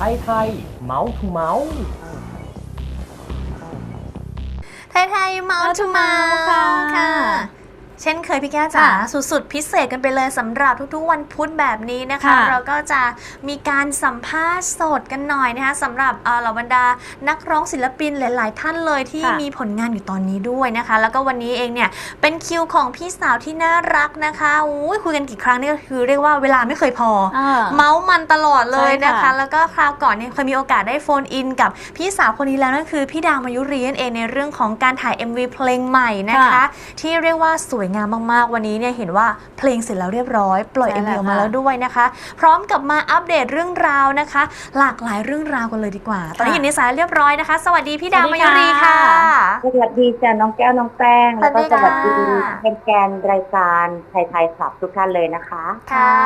ทยไทยเมาส์ทูเมาส์ไทยไทยเมาส์ทูเมาส์ค่ะค่ะ เช่นเคยพี่แก้วจ๋าค่ะสุดๆ พิเศษกันไปเลยสำหรับทุกๆ วันพุธแบบนี้นะคะค่ะเราก็จะมีการสัมภาษณ์สดกันหน่อยนะคะสำหรับเอ่อเหล่าบรรดานักร้องศิลปินหลาย ๆ ท่านเลยที่ค่ะมีผลงานอยู่ตอนนี้ด้วยนะคะ แล้วก็วันนี้เองเนี่ยเป็นคิวของพี่สาวที่น่ารักนะคะอุ้ยคุยกันกี่ครั้งนี่ก็คือเรียกว่าเวลาไม่เคยพออ่าเมาส์มันตลอดเลยนะคะใช่ค่ะแล้วก็คราวก่อนเนี่ยเคยมีโอกาสได้โฟนอิน กับพี่สาวคนนี้แล้วนั่นคือพี่ดาวมายุรีนั่นเองในเรื่องของการถ่าย MV เพลงใหม่นะคะค่ะที่เรียกว่าสวยงามมากๆ วันนี้เนี่ยเห็นว่าเพลงเสร็จแล้วเรียบร้อย ปล่อยใช่ MV แล้วออกมาค่ะแล้วด้วยนะคะ พร้อมกับมาอัปเดตเรื่องราวนะคะ หลากหลายเรื่องราวกันเลยดีกว่า ตอนนี้อยู่ในสายเรียบร้อยนะคะ สวัสดีพี่ดาวสวัมาสดียุรีค่ะค่ะ สวัสดีจ้ะน้องแก้วน้องแป้ง แล้วก็สสวัวัสสดีดีค่ะ เป็นแกนรายการไทยไทยขับทุกท่านเลยนะคะค่ะ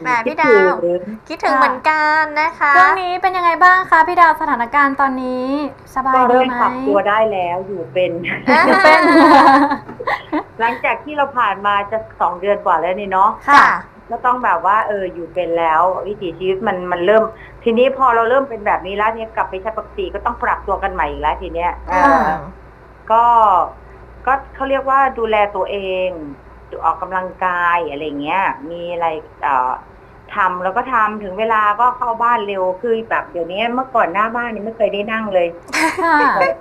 แหมพี่ดาว คิถึงคิดถึงเหมือนกันนะคะ ช่วงนี้เป็นยังไงบ้างคะพี่ดาวสถานการณ์ตอนนี้สบายก็ดีเริ่มไหมปรับตัวได้แล้วอยู่เป็น อ่าเป็นหลังจากที่เราผ่านมาจะสองเดือนกว่าแล้วนี่เนาะค่ะ ก็ต้องแบบว่าเอออยู่เป็นแล้ว วิถีชีวิตมันมันเริ่ม ทีนี้พอเราเริ่มเป็นแบบนี้แล้วเนี่ยกลับไปใช้ปกติก็ต้องปรับตัวกันใหม่อีกแล้วทีเนี้ยเออก็ก็เขาเรียกว่าดูแลตัวเองออกกำลังกายอะไรเงี้ย มีอะไรเอ่อ ทำแล้วก็ทำถึงเวลาก็เข้าบ้านเร็วคือแบบเดี๋ยวนี้เมื่อก่อนหน้าบ้านนี่ไม่เคยได้นั่งเลยค่ะ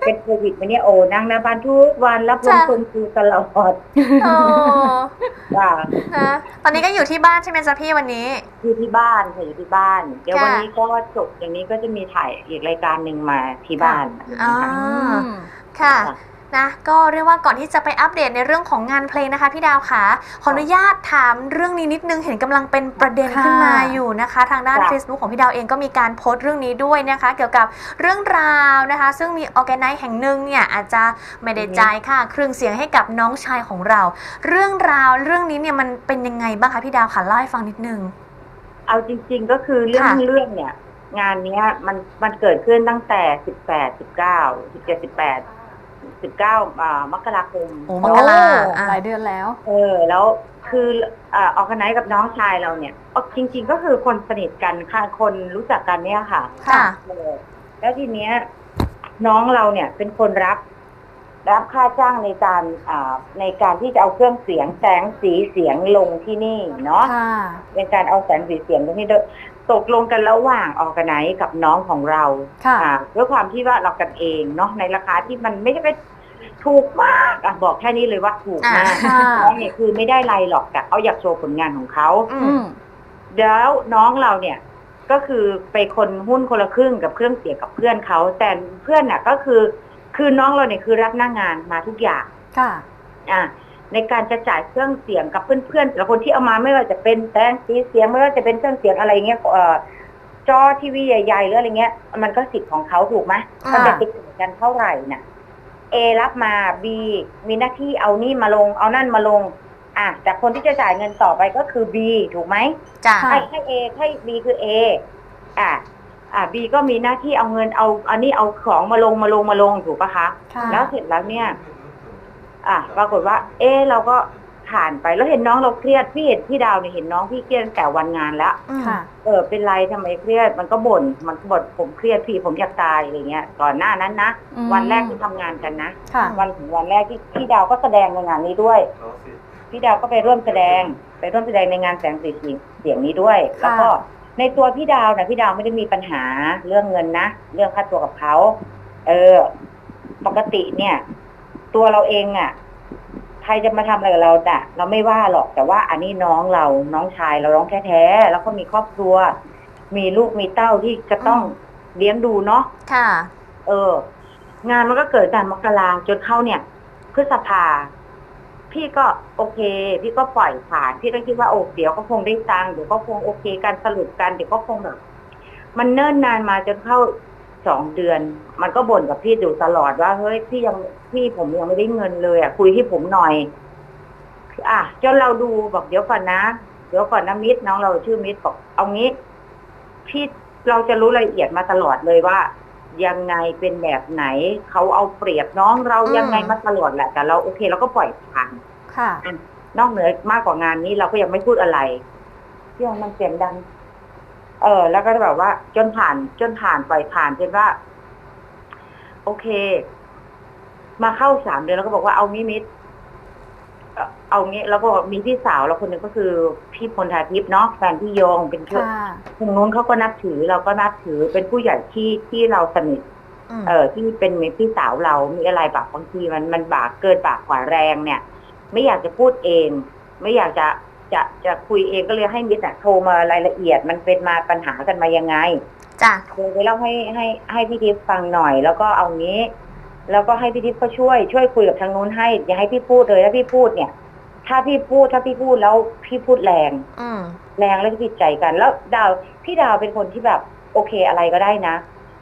เป็นโควิดมาเนี่ยโอ้นั่งหน้าบ้านทุกวันรับลมจ้ะชมวิวตลอดโอ้ว่าฮะตอนนี้ก็อยู่ที่บ้านใช่ไหมจ๊ะพี่วันนี้ อยู่ที่บ้านค่ะอยู่ที่บ้าน เดี๋ยวค่ะวันนี้ก็จบอย่างนี้ก็จะมีถ่ายอีกรายการหนึ่งมาที่บ้านอ่านะคะค่ะค่ะ นะก็เรียกว่าก่อนที่จะไปอัปเดตในเรื่องของงานเพลงนะคะพี่ดาวค่ะขออนุญาตถามเรื่องนี้นิดนึงเห็นกำลังเป็นประเด็นค่ะขึ้นมาอยู่นะคะ ทางด้านค่ะ Facebook ของพี่ดาวเองก็มีการโพสต์เรื่องนี้ด้วยนะคะ เกี่ยวกับเรื่องราวนะคะ ซึ่งมีออแกไนซ์แห่งหนึ่งเนี่ยอาจจะไม่ได้จ่ายค่าเครื่องเสียงให้กับน้องชายของเรา เรื่องราวเรื่องนี้เนี่ยมันเป็นยังไงบ้างคะพี่ดาวค่ะเล่าให้ฟังนิดนึงเอาจริง ๆ ก็คือเรื่องค่ะเรื่องเนี่ยงานเนี้ยมันมันเกิดขึ้นตั้งแต่สิบแปดสิบเก้าสิบเจ็ดสิบแปด สิบเก้ามกราคม โอ้มกราโอ้หลายเดือนแล้ว เออแล้วคือเอออกไนกับน้องชายเราเนี่ยเอาจริง ๆ ก็คือคนสนิทกันค่ะคนรู้จักกันเนี่ยค่ะค่ะ เออแล้วทีเนี้ย น้องเราเนี่ยเป็นคนรับ รับค่าจ้างในการอ่าในการที่จะเอาเครื่องเสียงแสงสีเสียงลงที่นี่เนาะ ค่ะ เป็นการเอาแสงสีเสียงตรงนี้โดย ตกลงกันระหว่างออกไนกับน้องของเราค่ะอ่าด้วยความที่ว่าเรากันเองเนาะในราคาที่มันไม่ได้เป็นถูกมากอะบอกแค่นี้เลยว่าถูกมากค่ะน้องเนี่ยคือไม่ได้ไรหรอกแต่เขาอยากโชว์ผลงานของเขาอือืมมแล้วน้องเราเนี่ยก็คือไปคนหุ้นคนละครึ่งกับเครื่องเสียงกับเพื่อนเขาแต่เพื่อนน่ะ ก็คือ คือน้องเราเนี่ยคือรับหน้างงานมาทุกอย่างค่ะ อะ ในการจะจ่ายเครื่องเสียงกับเพื่อนๆแต่ละคนที่เอามาไม่ว่าจะเป็นแสงสีเสียงไม่ว่าจะเป็นเครื่องเสียงอะไรเงี้ยเอ่อจอทีวีใหญ่ๆหรืออะไรเงี้ย มันก็สิทธิ์ของเขาถูกไหมอ่ามันจะติดกันเท่าไหร่น่ะ A รับมา B มีหน้าที่เอานี่มาลง เอานั่นมาลง อะแต่คนที่จะจ่ายเงินต่อไปก็คือ B ถูกไหมจ้ะค่ะให้ให้ A ให้ B คือ A อะอะ B ก็มีหน้าที่เอาเงินเอาอันนี้เอาของมาลงมาลงมาลงถูกปะคะค่ะแล้วเสร็จแล้วเนี่ย อะปรากฏว่า เอะเราก็ผ่านไปแล้วเห็นน้องเราเครียดพี่เห็นพี่ดาวเนี่ยเห็นน้องพี่เครียดตั้งแต่วันงานแล้วอืมค่ะ เออเป็นไรทำไมเครียดมันก็บ่นมันก็บ่นผมเครียดพี่ผมอยากตายอะไรเงี้ยก่อนหน้านั้นนะอืมวันแรกที่ทำงานกันนะค่ะวันถึงวันแรกที่พี่ดาวก็แสดงในงานนี้ด้วยพี่ดาวก็ไปร่วมแสดง ไปร่วมแสดงในงานแสงสีเสียงนี้ด้วยค่ะแล้วก็ในตัวพี่ดาวนะพี่ดาวไม่ได้มีปัญหาเรื่องเงินนะเรื่องค่าตัวกับเขาเออ ปกติเนี่ย ตัวเราเองอะ่ะ ใครจะมาทำอะไรกับเราน่ะ เราไม่ว่าหรอกแต่ว่า อันนี้น้องเราน้องชายเราน้องแท้ๆแล้วก็มีครอบครัว มีลูกมีเต้าที่จะต้องเลี้ยงดูเนาะค่ะ เออ งานมันก็เกิดการมกราจนเข้าเนี่ยพฤษภาพี่ก็โอเค พี่ก็ปล่อยผ่าน พี่ก็คิดว่าโอ้เดี๋ยวก็คงได้ตังค์เดี๋ยวก็คงโอเคกันสรุปกันเดี๋ยวก็คงแบบมันเนิ่นนานมาจนเข้า สองเดือน มันก็บ่นกับพี่อยู่ตลอดว่าเฮ้ยพี่ยังพี่ผมยังไม่ได้เงินเลยอะคุยให้ผมหน่อย อะจนเราดูบอกเดี๋ยวก่อนนะเดี๋ยวก่อนนะมิตรน้องเราชื่อมิตรบอกเอางี้พี่เราจะรู้รายละเอียดมาตลอดเลยว่า ยังไงเป็นแบบไหนเขาเอาเปรียบน้องเราอืมยังไงมาตลอดแหละ แต่เราโอเคเราก็ปล่อยผ่านค่ะนอกเหนือมากกว่างานนี้เราก็ยังไม่พูดอะไรพี่ว่ามันเสียงดัง เออ แล้วก็แบบว่า จนผ่าน จนผ่านปล่อยผ่านจนว่า โอเค มาเข้าสามเดือนแล้วก็บอกว่าเอามิมิดเอ่อเอางี้แล้วก็มีพี่สาวเราคนหนึ่งก็คือพี่พลทาทิพย์เนาะแฟนพี่โยงเป็นเพื่อนค่ะคนนู้นเขาก็นับถือเราก็นับถือเป็นผู้ใหญ่ที่ที่เราสนิทอืมเออที่เป็นพี่สาวเรามีอะไรบากบางทีมันมันบากเกินบากกว่าแรงเนี่ย ไม่อยากจะพูดเอง ไม่อยากจะ จะจะคุยเองก็เลยให้มิตรอะโทรมารายละเอียดมันเป็นมาปัญหากันมายังไงจ้ะโทรไปเล่าให้ให้ให้พี่ทิพย์ฟังหน่อย แล้วก็เอางี้ แล้วก็ให้พี่ทิพย์ก็ช่วยช่วยคุยกับทางนู้นให้ อย่าให้พี่พูดเลยถ้าพี่พูดเนี่ย ถ้าพี่พูดถ้าพี่พูดแล้วพี่พูดแรง อืมแรงแล้วก็ผิดใจกัน แล้วดาวพี่ดาวเป็นคนที่แบบโอเคอะไรก็ได้นะ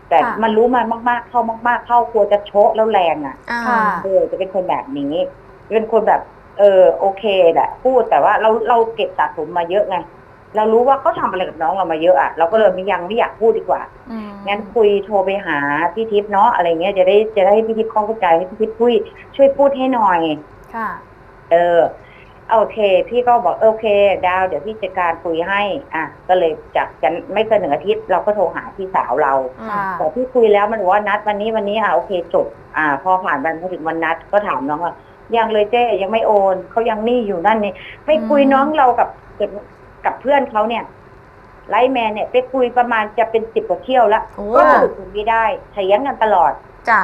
แต่ค่ะ มันรู้มามาก ๆ เข้ามาก ๆ เข้ากลัวจะโชะแล้วแรงอะ อ่า ค่ะ เออจะเป็นคนแบบนี้ เป็นคนแบบ เออโอเคแหละพูดแต่ว่าเราเราเก็บสะสมมาเยอะไงเรารู้ว่าเขาทำอะไรกับน้องเรามาเยอะอะเราก็เลยไม่ยังไม่อยากพูดดีกว่าอืมงั้นคุยโทรไปหาพี่ทิพย์เนาะอะไรเงี้ยจะได้จะได้ให้พี่ทิพย์เข้าใจให้พี่ทิพย์คุยช่วยพูดให้หน่อย ค่ะ เออโอเค พี่ก็บอกโอเค ดาว เดี๋ยวพี่จัดการคุยให้ อะ ก็เลยจากกันไม่เกินหนึ่งอาทิตย์เราก็โทรหาพี่สาวเราอืมค่ะแต่พี่คุยแล้วมันบอกว่านัดวันนี้วันนี้อะโอเคจบอ่า พอผ่านวันพอถึงวันนัดก็ถามน้องว่า ยังเลยเจ๊ยังไม่โอนเขายังหนี่อยู่นั่นนี่ไปคุยอืมน้องเรากับกับกับเพื่อนเขาเนี่ยไลท์แมนเนี่ยไปคุยประมาณจะเป็นสิบกว่าเที่ยวแล้วโอ้ก็สรุปกันไม่ได้เถียงกันตลอดจ้ะ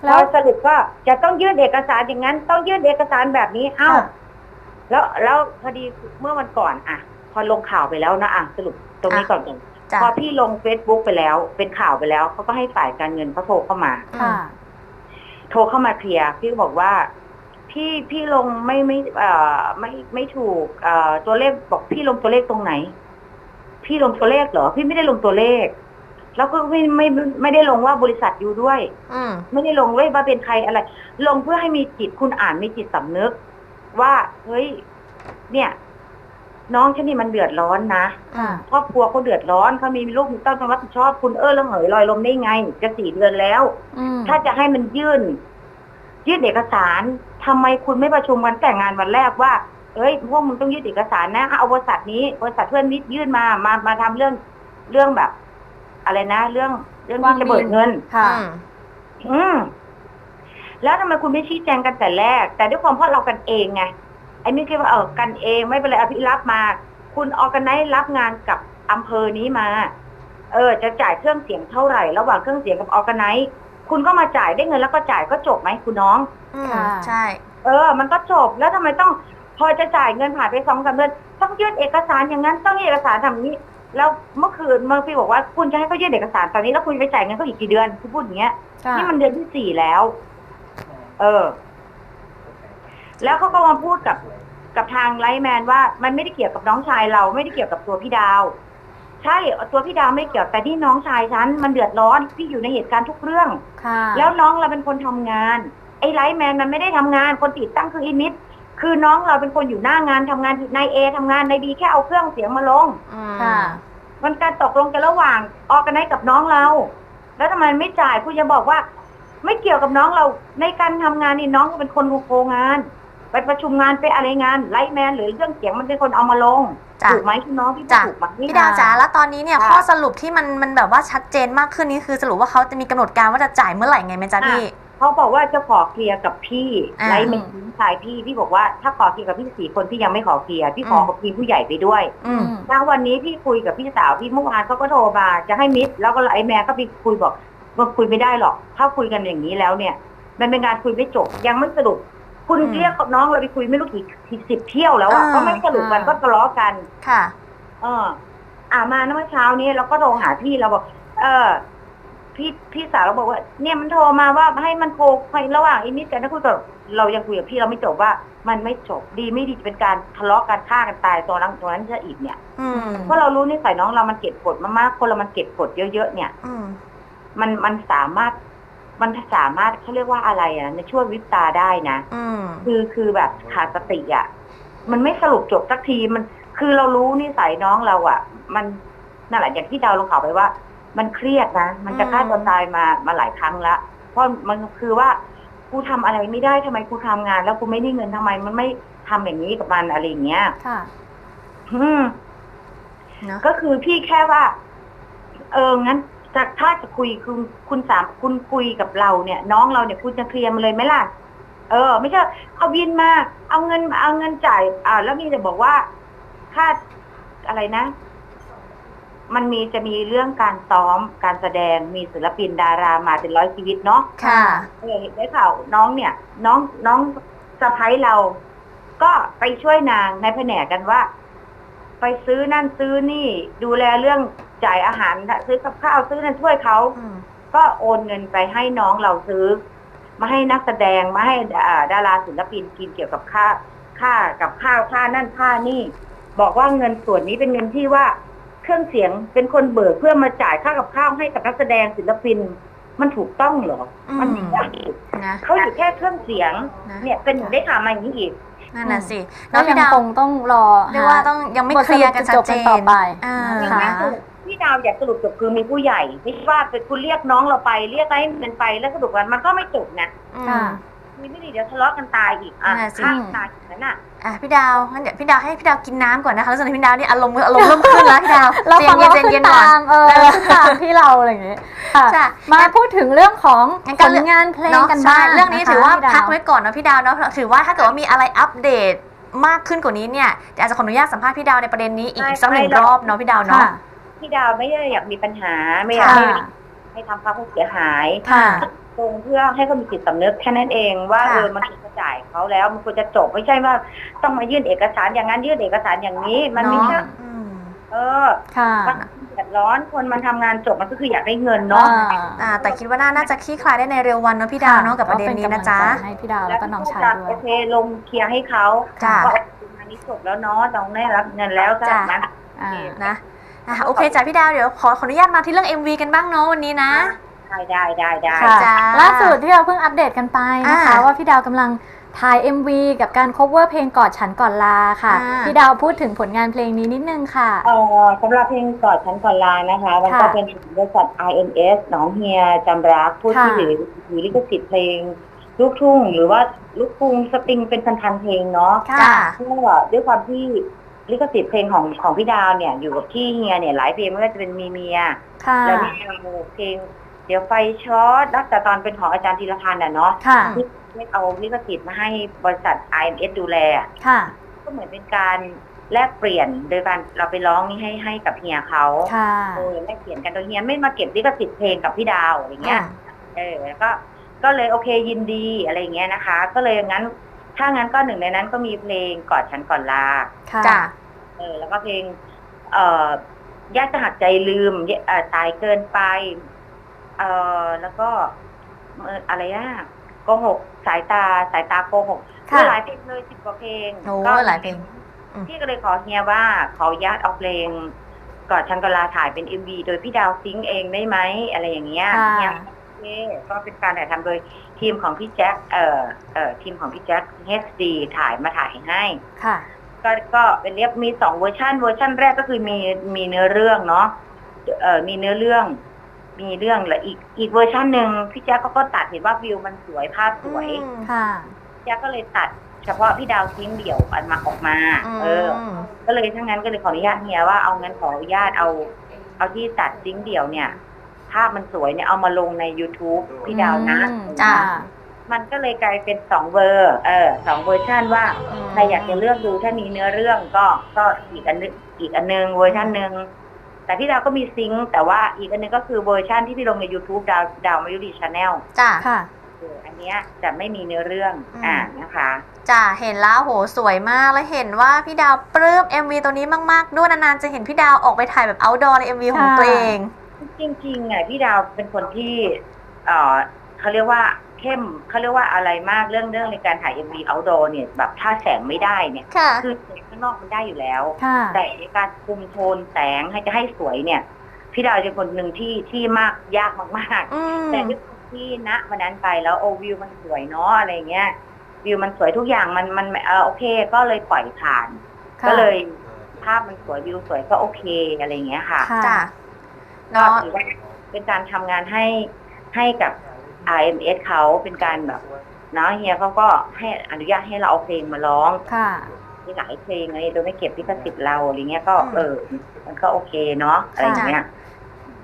พแล้อวสรุปก็จะต้องยื่นเอกสารอย่างนั้น ต้องยื่นเอกสารแบบนี้เอ้าค่ะแล้วแล้วพอดีเมื่อวันก่อนอะ พอลงข่าวไปแล้วนะอะสรุปตรงนี้ก่อนก่อนจ้ะพอพี่ลงเฟซบุ๊กไปแล้ว เป็นข่าวไปแล้วเขาก็ให้ฝ่ายการเงินเขาโทรเข้ามาค่ะโทรเข้ามาเคลียร์พี่ก็บอกว่า พี่พี่ลงไม่ไม่เอ่อไม่ไม่ถูกเอ่อตัวเลขบอกพี่ลงตัวเลขตรงไหน พี่ลงตัวเลขเหรอ พี่ไม่ได้ลงตัวเลข แล้วก็ไม่ไม่ไม่ไม่ได้ลงว่าบริษัทอยู่ด้วย อืมไม่ได้ลงเว้ยว่าเป็นใครอะไร ลงเพื่อให้มีจิตคุณอ่านมีจิตสำนึก ว่าเฮ้ย เนี่ย น้องฉันนี่มันเดือดร้อนนะค่ะครอบครัวเขาเดือดร้อนเขามีลูกมีเต้าต้องรับผิดชอบคุณเออแล้วเหยลอยลมได้ไง จะสี่เดือนแล้ว อืมถ้าจะให้มันยื่น ยื่นเอกสาร ทำไมคุณไม่ประชุมกันแต่งงานวันแรกว่าเอ้ยพวกมึงต้องยื่นเอกสารนะเอาบริษัทนี้บริษัทเพื่อนมิตรยื่นมามามาทำเรื่องเรื่องแบบ อะไรนะเรื่องเรื่องที่จะเบิกเงินค่ะอืมอืมแล้วทำไมคุณไม่ชี้แจงกันแต่แรก แต่ด้วยความเพราะเรากันเองไงไอ้นี่คิดว่าเออกันเองไม่เป็นไรอภิรับมา คุณออกกันไนรับงานกับอำเภอนี้มา เออ จะจ่ายเครื่องเสียงเท่าไหร่ ระหว่างเครื่องเสียงกับออกกันไน คุณก็มาจ่ายได้เงินแล้วก็จ่ายก็จบไหมคุณน้อง อืมค่ะ ใช่ เออ มันก็จบแล้วทำไมต้องพอจะจ่ายเงินผ่านไปสองสามเดือนต้องยื่นเอกสารอย่างนั้นต้องยื่นเอกสารทำนี้ แล้วเมื่อคืนเมื่อพี่บอกว่าคุณจะให้เขายื่นเอกสารตอนนี้แล้วคุณไปจ่ายเงินเขาอีกกี่เดือนคุณพูดอย่างเงี้ย ค่ะ นี่มันเดือนที่สี่แล้ว เออ แล้วเขาก็มาพูดกับกับทางไลท์แมนว่า มันไม่ได้เกี่ยวกับน้องชายเราไม่ได้เกี่ยวกับตัวพี่ดาว ใช่ตัวพี่ดาวไม่เกี่ยวแต่ที่น้องชายฉันมันเดือดร้อนพี่อยู่ในเหตุการณ์ทุกเรื่อง ค่ะ แล้วน้องเราเป็นคนทำงาน ไอ้ไลท์แมนมันไม่ได้ทำงานคนติดตั้งคืออินิดคือน้องเราเป็นคนอยู่หน้างานทำงานนายเอทำงานนายบีแค่เอาเครื่องเสียงมาลง อืมค่ะ มันการตกลงกันระหว่างออกกันให้กับน้องเรา แล้วทำไมไม่จ่ายคุณจะบอกว่า ไม่เกี่ยวกับน้องเราในการทำงานนี่น้องก็เป็นคนโครงาน ไปประชุมงานไปอะไรงานไลท์แมนหรือเรื่องเสียงมันเป็นคนเอามาลงจ้ะ ถูกไหมคุณน้องพี่พูดจ้ะถูกไหม พี่ดาวจ๋าแล้วตอนนี้เนี่ยค่ะ ข้อสรุปที่มันมันแบบว่าชัดเจนมากขึ้นนี่คือสรุปว่าเขาจะมีกำหนดการว่าจะจ่ายเมื่อไหร่ไงไหมจ๊ะพี่ เขาบอกว่าจะขอเคลียร์กับพี่อ่าไลท์แมนชายพี่พี่บอกว่าถ้าขอเคลียร์กับพี่สี่คนพี่ยังไม่ขอเคลียร์พี่ขออืมกับพี่ผู้ใหญ่ไปด้วย อืมถ้าวันนี้พี่คุยกับพี่สาวพี่เมื่อวานเขาก็โทรมาจะให้มิดแล้วก็ไอ้แม่ก็ไปคุยบอกว่าคุยไม่ได้หรอก ถ้าคุยกันอย่างนี้แล้วเนี่ย มันเป็นการคุยไม่จบยังไม่สรุป คุณอืมเรียกน้องเราไปคุยไม่รู้กี่กี่สิบเที่ยวแล้วอะอ่าก็ไม่สรุปกันค่ะก็ทะเลาะกัน ค่ะ เออ อ่ามาเมื่อเช้านี้เราก็โทรหาพี่เราบอก เออพี่พี่สาวเราบอกว่า เนี่ยมันโทรมาว่าให้มันโคใครระหว่างอินิดกันนะคุยกับเรายังคุยกับพี่เราไม่จบว่า มันไม่จบดีไม่ดีจะเป็นการทะเลาะกันฆ่ากันตายตัวนั้นตัวนั้นจะอีกเนี่ยอืมเพราะเรารู้นิสัยน้องเรามันเก็บกดมากๆคนเรามันเก็บกดเยอะๆเนี่ยอืมมันมันสามารถ มันสามารถเขาเรียกว่าอะไรอะในช่วงวิบตาได้นะอืมคือคือแบบขาดสติอะมันไม่สรุปจบสักทีมัน คือเรารู้นิสัยน้องเราอะ มันนั่นแหละอย่างที่ดาวลงข่าวไปว่า มันเครียดนะมันจะฆ่าตัวตายมามาหลายครั้งละเพราะมันคือว่ากูทำอะไรไม่ได้ทำไมกูทำงาน แล้วกูไม่ได้เงินทำไม มันไม่ทำอย่างนี้กับมันอะไรอย่างเงี้ยค่ะอืมเนอะก็คือพี่แค่ว่า เอองั้น จะถ้าจะคุยคุณคุณสามคุณคุยกับเราเนี่ย น้องเราเนี่ยคุณจะเคลียร์มาเลยไหมล่ะ เออ ไม่ใช่เอาบินมา เอาเงินเอาเงินจ่าย อ่า แล้วมีจะบอกว่าค่าอะไรนะ มันมีจะมีเรื่องการซ้อมการแสดงมีศิลปินดารามาเป็นร้อยชีวิตเนาะค่ะเออเห็นได้ข่าวน้องเนี่ย น้องน้องสะพ้ายเรา ก็ไปช่วยนางในแผนกกันว่า ไปซื้อนั่นซื้อนี่ ดูแลเรื่องจ่ายอาหารซื้อกับข้าวซื้อนั่นช่วยเขาอืมก็โอนเงินไปให้น้องเราซื้อ มาให้นักแสดงมาให้อ่าดาราศิลปินกินเกี่ยวกับค่าค่ากับข้าวค่านั่นค่านี่ บอกว่าเงินส่วนนี้เป็นเงินที่ว่าเครื่องเสียงเป็นคนเบิกเพื่อมาจ่ายค่ากับข้าวให้กับนักแสดงศิลปินมันถูกต้องเหรอ มันไม่ได้นะเขาอยู่แค่เครื่องเสียงนะเนี่ยเป็นหนูได้ข่าวมาอย่างนี้อีก นั่นน่ะสิก็น้องยัพี่งดาวคงต้องรอเรียกว่าต้องยังไม่บทเคลียร์กันชัดสรุปเจจะจบกันต่อนไป อ่านะยังคะไม่สรุปพี่ดาวอยากสรุปจบคือมีผู้ใหญ่ไม่ใช่ว่าเป็นคุณเรียกน้องเราไปเรียกให้เงินไปแล้วสรุปกันมันก็ไม่จบนะอืม ค่ะ มีไม่ดีเดี๋ยวทะเลาะกันตายอีกอะนั่นน่ะสิ ฆ่ากันตายอีกนั่นน่ะ อะพี่ดาวงั้นเดี๋ยวพี่ดาวให้พี่ดาวกินน้ำก่อนนะคะแล้วส่วนพี่ดาวนี่อารมณ์อารมณ์เริ่มขึ้นแล้วพี่ดาวเราใจฟังเย็นเราใจขึ้เย็นนก่อนตามเออขึ้นตามที่เราอะไรอย่างเงี้ยค่ะจ้ะมาพูดถึงเรื่องของงั้นผก็ลเรื่องงานเพลงเนาะกันใช่บ้างเรื่องนี้ะคะถือว่าพี่ดพักไว้ก่อนนะพี่ดาวเนาะถือว่าถ้าเกิดว่ามีอะไรอัปเดตมากขึ้นกว่านี้เนี่ยเดี๋ยวอาจจะขออนุญาตสัมภาษณ์พี่ดาวในประเด็นนี้อีกไม่สักหนึ่งไม่หรรอกอบเนาะพี่ดาวเนาะค่ะพี่ดาวไม่ได้อยากมีปัญหาไม่อยากค่ะให้ให้ทำเขาเสียหายค่ะตรงเพื่อให้เขามีจิตสำนึกแค่นั้นเองว่าค่ะเออมันควร จะจ่ายเขาแล้ว มันควรจะจบไม่ใช่ว่าต้องมายื่นเอกสารอย่างนั้นยื่นเอกสารอย่างนี้ มันไม่ใช่เนาะอืมเออค่ะมันเดือดร้อนคนมันทำงานจบมันก็คืออยากได้เงินเนาะอ่า แต่คิดว่าน่าน่าจะคลี่คลายได้ในเร็ววันเนาะพี่ดาวเนาะกับประเด็นนี้นะจ๊ะก็เป็นกำลังใจให้พี่ดาวแล้วก็น้องชายด้วโอยเคลงเคลียร์ให้เขาจ้ะว่าอันนี้จบแล้วเนาะต้องได้รับเงินแล้วจ้ะจ้ะนะอ่านะอะโอเคจ้ะพี่ดาวเดี๋ยวขอขออนุญาตมาที่เรื่อง MV กันบ้างเนาะวันนี้นะ ได้ได้ได้ได้ค่ะจ้าล่าสุดที่เราเพิ่งอัปเดตกันไปนะคะ อ่าว่าพี่ดาวกำลังถ่าย MV กับการ cover เพลงกอดฉันก่อนลาค่ะ อ่า พี่ดาวพูดถึงผลงานเพลงนี้นิดนึงค่ะ เอ่อสำหรับเพลงกอดฉันก่อนลานะคะ มันก็ค่ะ เป็นบริษัท IMS หนองเฮียจำรักผู้ที่ค่ะถือถือลิขสิทธิ์เพลงลูกทุ่ง หรือว่าลูกกรุงสตริงเป็นพันๆเพลงเนาะค่ะจ้า ก็ด้วยความที่ลิขสิทธิ์เพลงของของพี่ดาวเนี่ยอยู่กับที่เฮียเนี่ยหลายเพลงไม่ว่าจะเป็นมีเมียค่ะ แล้วมีเพลง เดี๋ยวไฟช็อตแล้วแต่ตอนเป็นของอาจารย์ธีรพันธ์น่ะเนาะค่ะ ที่ที่เอาลิขสิทธิ์มาให้บริษัท IMS ดูแลอะค่ะ ก็เหมือนเป็นการแลกเปลี่ยนโดยการเราไปร้องนี่ให้ให้กับเฮียเขาค่ะ เออแลกเปลี่ยนกันโดยเฮียไม่มาเก็บลิขสิทธิ์เพลงกับพี่ดาวอะไรเงี้ย เออแล้วก็ก็เลยโอเคยินดีอะไรเงี้ยนะคะ ก็เลยงั้น ถ้างั้นก็หนึ่งในนั้นก็มีเพลงกอดฉันก่อนลาค่ะ จ้าเออแล้วก็เพลง เอ่อยากจะหักใจลืมเอ่อตายเกินไป เอ่อแล้วก็เอ่ออะไรอะโกหกสายตาสายตาโกหกค่ะหลายเพลงเลยสิบกว่าเพลงโอ้ก็หลายเพลงอืมพี่ก็เลยขอเฮียว่าขออนุญาตเอาเพลงกอดฉันก่อนลาถ่ายเป็นเอ็มวีโดยพี่ดาวซิงค์เองได้ไหมอะไรอย่างเงี้ยค่ะเฮียโอเคก็เป็นการถ่ายทำโดยทีมของพี่แจ็คเอ่อเอ่อทีมของพี่แจ็ค HD ถ่ายมาถ่ายให้ค่ะ ก็ก็เป็นเรียบมีสองเวอร์ชันเวอร์ชันแรกก็คือมีมีเนื้อเรื่องเนาะเอ่อมีเนื้อเรื่อง มีเรื่องและอีกอีกเวอร์ชันหนึ่งพี่แจ็คเขาก็ตัดเห็นว่าวิวมันสวยภาพสวยอืมค่ะพี่แจ็คก็เลยตัดเฉพาะพี่ดาวทิ้งเดี่ยวอันมาออกมา เออมก็เลยทั้างนั้นก็เลยขออนุญาตเฮียว่าเอางั้นขออนุญาตเอา เอาที่ตัดซิงค์เดี่ยวเนี่ย ภาพมันสวยเนี่ยเอามาลงใน YouTube พี่ดาวนะอืมจ้ามันก็เลยกลายเป็นสองเวอร์เออสองเวอร์ชันว่าอืมใครอยากจะเลือกดูถ้ามีเนื้อเรื่องก็ก็อีกอันนึงอีกอันนึงเวอร์ชันหนึ่ง แต่พี่ดาวก็มีซิงค์แต่ว่าอีกอันนึงก็คือเวอร์ชันที่พี่ลงใน YouTube ดาวดาวมายุรีชาแนลจ้าค่ะอันเนี้ยจะไม่มีเนื้อเรื่องอืมอ่านะคะจ้าเห็นแล้วโหสวยมากแล้วเห็นว่าพี่ดาวปลื้ม MV ตัวนี้มากๆด้วยนานๆจะเห็นพี่ดาวออกไปถ่ายแบบ outdoor ใน MV ของค่ะตัวเอง จริงๆอะพี่ดาวเป็นคนที่เออเขาเรียกว่า เข้มเขาเรียกว่าอะไรมากเรื่องเรื่องในการถ่าย MV outdoor เนี่ยแบบถ้าแสงไม่ได้เนี่ยค่ะ คือแสงข้างนอกมันได้อยู่แล้ว ค่ะ แต่ในการคุมโทนแสงให้จะให้สวยเนี่ย พี่ดาวเป็นคนหนึ่งที่ที่มากยากมากอืม ๆ แต่ด้วยความที่ณวันนั้นไปแล้วโอวิวมันสวยเนาะอะไรเงี้ยวิวมันสวยทุกอย่างมันมันเออโอเค ก็เลยปล่อยผ่าน ค่ะก็เลยภาพมันสวยวิวสวยก็โอเคอะไรเงี้ยค่ะ ค่ะ จ้าก็เนาะ ถือว่าเป็นการทำงานให้ให้กับ IMS เขาเป็นการแบบเนาะเฮียเขาก็ให้อนุญาตให้เราเอาเพลงมาร้องค่ะมีหลายเพลงอะไรโดยไม่เก็บลิขสิทธิ์เราอะไรเงี้ยก็อืมเออ มันก็โอเคเนาะอะไรอย่างเงี้ย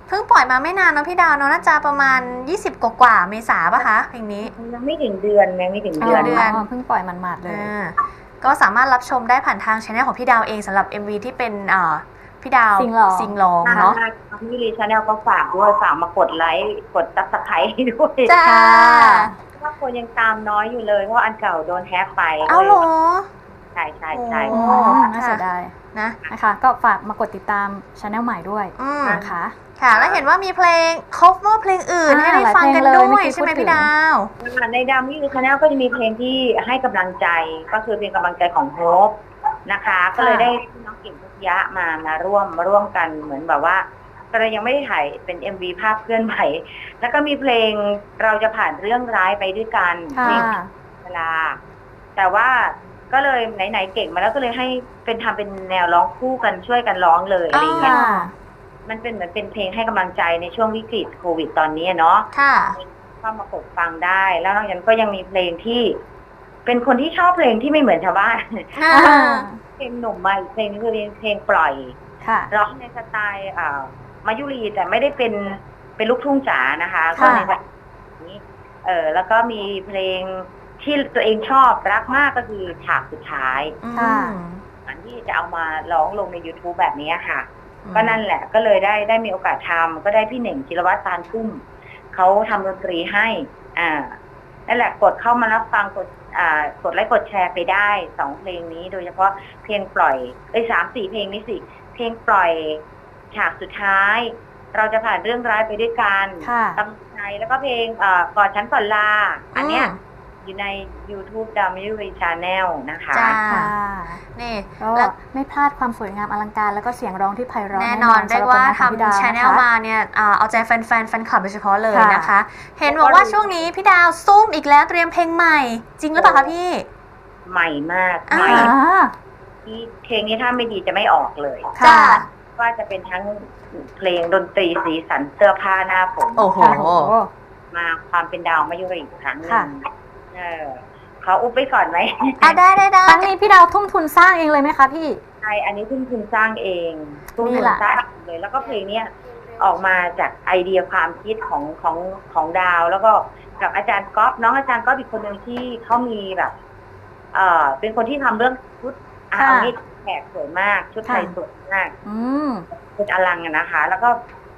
เพิ่งปล่อยมาไม่นานเนาะพี่ดาวเนาะน่าจะประมาณ 20 กว่ากว่าๆเมษาปะคะเพลงนี้ยังไม่ถึงเดือนยังไม่ถึงเดือนเดือนเพิ่งปล่อยมันมาดๆเลยอ่าก็สามารถรับชมได้ผ่านทางช anel ของพี่ดาวเองสำหรับ MV ที่เป็นเอ่อ พี่ดาวซิงร้องซิงร้องเนาะเนาะมิลีชาแนลก็ฝากด้วยฝากมากดไลค์กดซับสไครต์ด้วยจ้าค่ะเพราะว่าคนยังตามน้อยอยู่เลยเพราะว่าอันเก่าโดนแฮกไปเอาเหรอ ใช่ใช่ใช่โอ้อืมน่าเสียดายนะนะคะ ก็ฝากมากดติดตามช anel ใหม่ด้วยอืมนะคะ ค่ะ แล้วเห็นว่ามีเพลง cover เพลงอื่นอ่าให้ได้ฟังกันหลายเพลงเลยด้วยเมื่อกี้ใช่ไหมพูดถึง พี่ดาว ในดามิลีชาแนลก็จะมีเพลงที่ให้กำลังใจ ก็คือเพลงกำลังใจของโฮป นะคะ ก็เลยได้น้องเก่งพุทธยะมามาร่วมมาร่วมกันเหมือนแบบว่าก็เลยยังไม่ได้ถ่ายเป็น MV ภาพเคลื่อนไหวแล้วก็มีเพลงเราจะผ่านเรื่องร้ายไปด้วยกันค่ะเพลงเวลา แต่ว่าก็เลยไหนๆเก่งมาแล้วก็เลยให้เป็นทำเป็นแนวร้องคู่กันช่วยกันร้องเลยอะไรเงี้ยค่ะมันเป็นเหมือนเป็นเพลงให้กำลังใจในช่วงวิกฤตโควิดตอนนี้อะเนาะค่ะเข้ามากดฟังได้ แล้วนอกจากนั้นก็ยังมีเพลงที่ เป็นคนที่ชอบเพลงที่ไม่เหมือนชาวบ้านอ่าเพลงหนุ่มมาอีกเพลงนึงคือเพลงปล่อยค่ะร้องในสไตล์อ่ามายุรีแต่ไม่ได้เป็นเป็นลูกทุ่งจ๋านะคะ ก็ค่ะในแบบนี้เออแล้วก็มีเพลงที่ตัวเองชอบรักมากก็คือฉากสุดท้ายค่ะอันที่จะเอามาร้องลงใน YouTube แบบนี้ค่ะ ก็นั่นแหละก็เลยได้ได้มีโอกาสทำก็ได้พี่เหน่งจิรวัตรปานพุ่มเขาทำดนตรีให้ อ่า นั่นแหละกดเข้ามารับฟังกดอ่ากดไลค์กดแชร์ไปได้สองเพลงนี้ โดยเฉพาะเพลงปล่อยเอ้ยสามสี่เพลงนี้สิเพลงปล่อยฉากสุดท้าย เราจะผ่านเรื่องร้ายไปด้วยกันค่ะ กำลังใจแล้วก็เพลงเอ่อกอดฉันก่อนลา อันเนี้ย อ ยู่ใน YouTube ดามิรีชาแนลนะคะ จ้าค่ะ นี่ก็แล้วไม่พลาดความสวยงามอลังการแล้วก็เสียงร้องที่ไพเราะแน่นอนสำเรีหยรับกว่าผลงนของพี่ดทำชวแนลนะคะ มาเนี่ยอ่าเอาใจแฟนๆแฟนคลับโดยเฉพาะเลยค่ะนะคะเห็นบอกว่าช่วงนี้พี่ดาวซุ่มอีกแล้วเตรียมเพลงใหม่ จริงหรือเปล่าคะพี่ ใหม่มากอ่าใหม่อ่า ที่เพลงนี้ถ้าไม่ดีจะไม่ออกเลย ค่ะ ว่าจะเป็นทั้งเพลงดนตรีสีสันเสื้อผ้าหน้าผมโอ้โห ค่ะโอ้โห มาความเป็นดาวมายุรีอีกครั้งหนึค่ะง เออเขาอุบไปก่อนไหมอะได้ได้ได้ครั้งนี้พี่ดาวทุ่มทุนสร้างเองเลยไหมคะพี่ ใช่อันนี้ทุ่มทุนสร้างเองทุ่มนี่ทุนแหละสร้างเลย แล้วก็เพลงเนี้ยออกมาจากไอเดียความคิดของของของดาว แล้วก็กับอาจารย์ก๊อฟน้องอาจารย์ก๊อฟอีกคนหนึ่งที่เขามีแบบ เอ่อ เป็นคนที่ทำเรื่องชุดอาค่ะเอางี้แขกสวยมาก ชุดไทยค่ะสวยมากอืมเป็นอลังอะนะคะ แล้วก็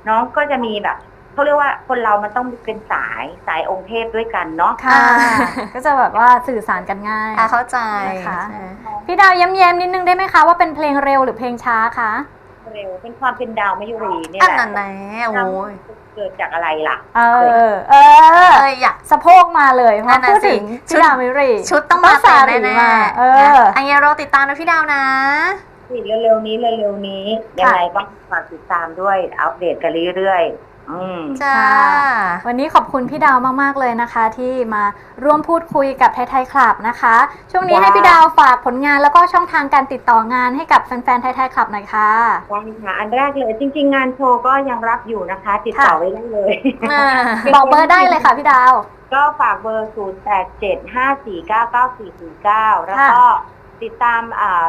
น้องก็จะมีแบบ เขาเรียกว่าคนเรามันต้องเป็นสายสายองค์เทพด้วยกันเนาะค่ะอ่าก็จะแบบว่าสื่อสารกันง่ายอะเข้าใจนะคะใช่พี่ดาวย้ำๆนิดนึงได้ไหมคะว่าเป็นเพลงเร็วหรือเพลงช้าคะเร็วเป็นความเป็นดาวมยุรีเนี่ยอันแหละนั้นแหละโอ้ยเกิดจากอะไรล่ะ เออ เออเอ้ยอยากสะโพกมาเลยเพนั่ราะนน่ะพูดถึงสิชุพี่ดดาวมิรีชุดต้องมาสาเต็มรีแน่มาๆเอนะออันนี้เราติดตามนะพี่ดาวนะเร็วๆนี้เร็วๆนี้ยังไงก็ฝากติดตามด้วยอัปเดตกันเรื่อยๆ อืม จ้า ค่ะวันนี้ขอบคุณพี่ดาวมาก ๆ เลยนะคะ ที่มาร่วมพูดคุยกับไทยไทยคลับนะคะ ช่วงนี้ว้าวให้พี่ดาวฝากผลงานแล้วก็ช่องทางการติดต่องานให้กับแฟนๆไทยไทยคลับหน่อยค่ะ ได้ค่ะอันแรกเลยจริง ๆ งานโชว์ก็ยังรับอยู่นะคะ ติดต่อค่ะ ไว้ได้เลยอ่าบอกเบอร์ได้เลยค่ะพี่ดาว ก็ฝากเบอร์ 0 8 7 5 4 9 9 4 4 9 แล้วก็ติดตามอ่า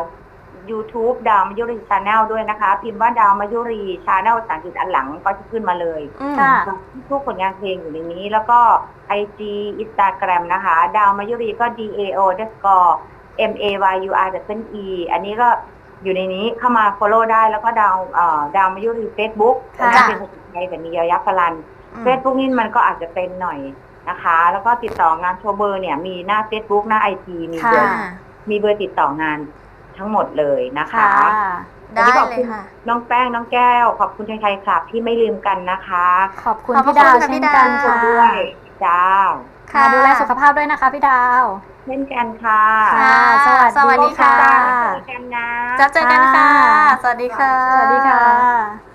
YouTube ดาวมายุรีชาแนลด้วยนะคะ พิมพ์ว่าดาวมายุรีชาแนลสังกฤษอันหลังก็จะขึ้นมาเลยอืม ค่ะ ทุกผลงานเพลงอยู่ในนี้ แล้วก็ IG Instagram นะคะ ดาวมายุรีก็ D A O underscore M A Y U R W E อันนี้ก็อยู่ในนี้เข้ามา follow ได้แล้วก็ดาวเอ่อดาวมายุรี Facebook ค่ะแต่เป็นภาษาไทยแต่มียอยักษ์พลันอืมเฟซบุ๊กนี่มันก็อาจจะเต็มหน่อยนะคะ แล้วก็ติดต่องานโชว์เบอร์เนี่ย มีหน้า Facebook หน้าไอทีมีเบอค่ะ ร์มีเบอร์ติดต่องาน ทั้งหมดเลยนะคะค่ะได้วันนี้ขอบเลคุยณค่ะ น้องแป้งน้องแก้ว ขอบคุณชัยๆครับที่ไม่ลืมกันนะคะ ขอบคุณขอบพระพี่ดาวคุณค่ะเช่พี่นดาวกันค่ะด้วยจ้าค่ะ ดูแลสุขภาพด้วยนะคะพี่ดาว เช่นกันค่ะค่ะสสวัวัสสดีดีค่ะค่ะเจอกันนะ จะเจอกันค่ะค่ะ สวัสดีค่ะ สวัสดีค่ะ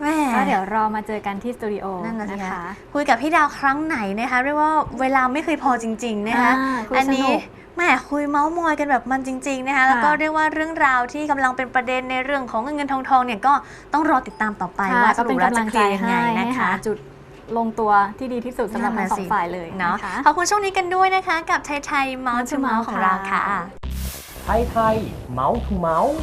แม่ก็เดี๋ยวรอมาเจอกันที่สตูดิโอนั่นน่ะสินะคะคะ คุยกับพี่ดาวครั้งไหนนะคะ เรียกว่าเวลาไม่เคยพอจริง ๆ นะคะอ่าคุยอันนี้สนุกแหม่คุยเมาส์มอยกันแบบมันจริง ๆ นะคะแล้วก็ค่ะเรียกว่าเรื่องราวที่กำลังเป็นประเด็นในเรื่องของเงินเงินทองทองเนี่ยก็ต้องรอติดตามต่อไปค่ะว่าสก็รุเป็ปนแล้วกำจะลังเคใจลียร์ยังให้ไงนะให้หาคะจุดลงตัวที่ดีที่สุดสำหรับทั้งสองฝ่ายเลยเนาะนะคะขอบคุณช่วงนี้กันด้วยนะคะ กับไทยไทยเมาส์ทูเมาส์ของเราค่ะไทยไทยเมาส์ทูเมาส์